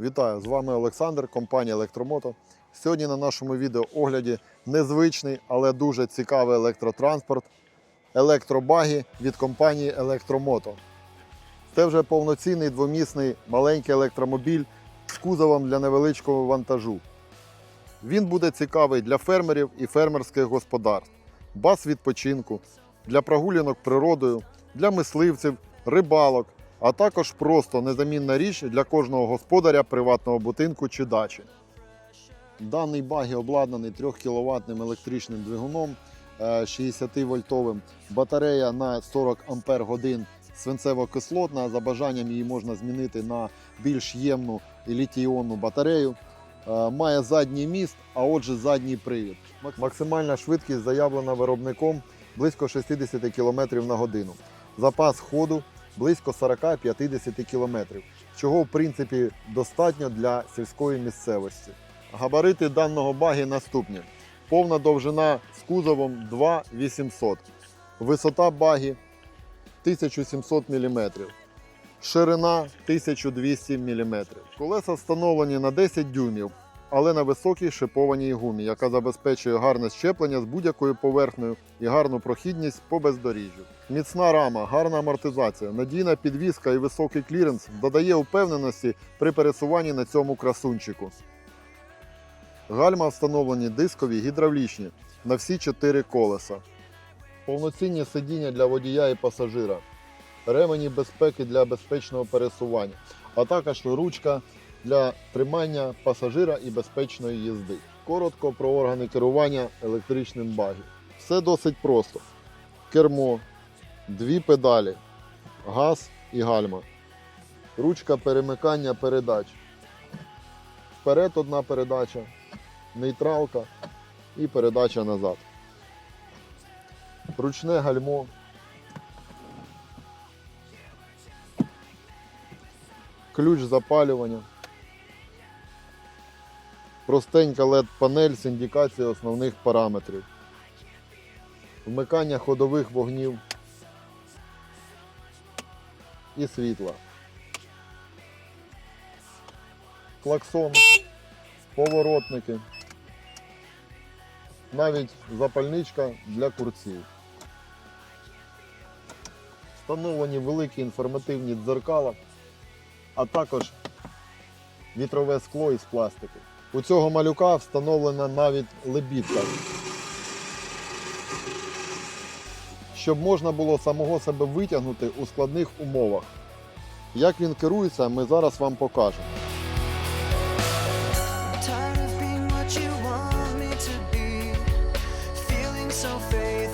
Вітаю! З вами Олександр, компанія Електромото. Сьогодні на нашому відео огляді незвичний, але дуже цікавий електротранспорт електробаги від компанії Електромото. Це вже повноцінний двомісний маленький електромобіль з кузовом для невеличкого вантажу. Він буде цікавий для фермерів і фермерських господарств, баз відпочинку, для прогулянок природою, для мисливців, рибалок, а також просто незамінна річ для кожного господаря приватного будинку чи дачі. Даний багі обладнаний 3 кВт електричним двигуном е, 60-вольтовим, батарея на 40 Ампер годин свинцево-кислотна. За бажанням її можна змінити на більш ємну літій-іонну батарею. Е, Має задній міст, а отже задній привід. Максимальна швидкість заявлена виробником близько 60 км на годину. Запас ходу близько 40-50 км, чого в принципі достатньо для сільської місцевості. Габарити даного багі наступні: повна довжина з кузовом 2800, висота багі 1700 мм, ширина 1200 мм. Колеса встановлені на 10 дюймів, але на високій шипованій гумі, яка забезпечує гарне щеплення з будь-якою поверхнею і гарну прохідність по бездоріжжю. Міцна рама, гарна амортизація, надійна підвізка і високий кліренс додає впевненості при пересуванні на цьому красунчику. Гальма встановлені дискові гідравлічні на всі чотири колеса. Повноцінні сидіння для водія і пасажира, ремені безпеки для безпечного пересування, а також ручка для тримання пасажира і безпечної їзди. Коротко про органи керування електричним багі. Все досить просто: кермо, дві педалі, газ і гальма, ручка перемикання передач. Вперед одна передача, нейтралка і передача назад. Ручне гальмо. Ключ запалювання. Простенька LED-панель з індикацією основних параметрів. Вмикання ходових вогнів і світла. Клаксон, поворотники, навіть запальничка для курців. Встановлені великі інформативні дзеркала, а також вітрове скло із пластику. У цього малюка встановлена навіть лебідка, щоб можна було самого себе витягнути у складних умовах. Як він керується, ми зараз вам покажемо. Being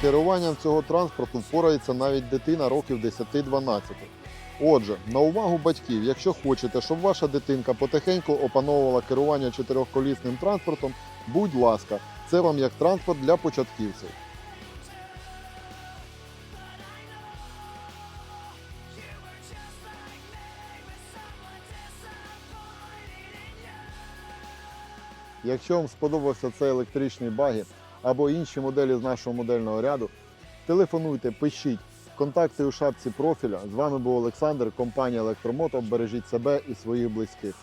Керуванням цього транспорту впорається навіть дитина років 10-12. Отже, на увагу батьків, якщо хочете, щоб ваша дитинка потихеньку опановувала керування чотирьохколісним транспортом, будь ласка, це вам як транспорт для початківців. Якщо вам сподобався цей електричний багі або інші моделі з нашого модельного ряду, телефонуйте, пишіть. Контакти у шапці профіля. З вами був Олександр, компанія Електромото. Бережіть себе і своїх близьких.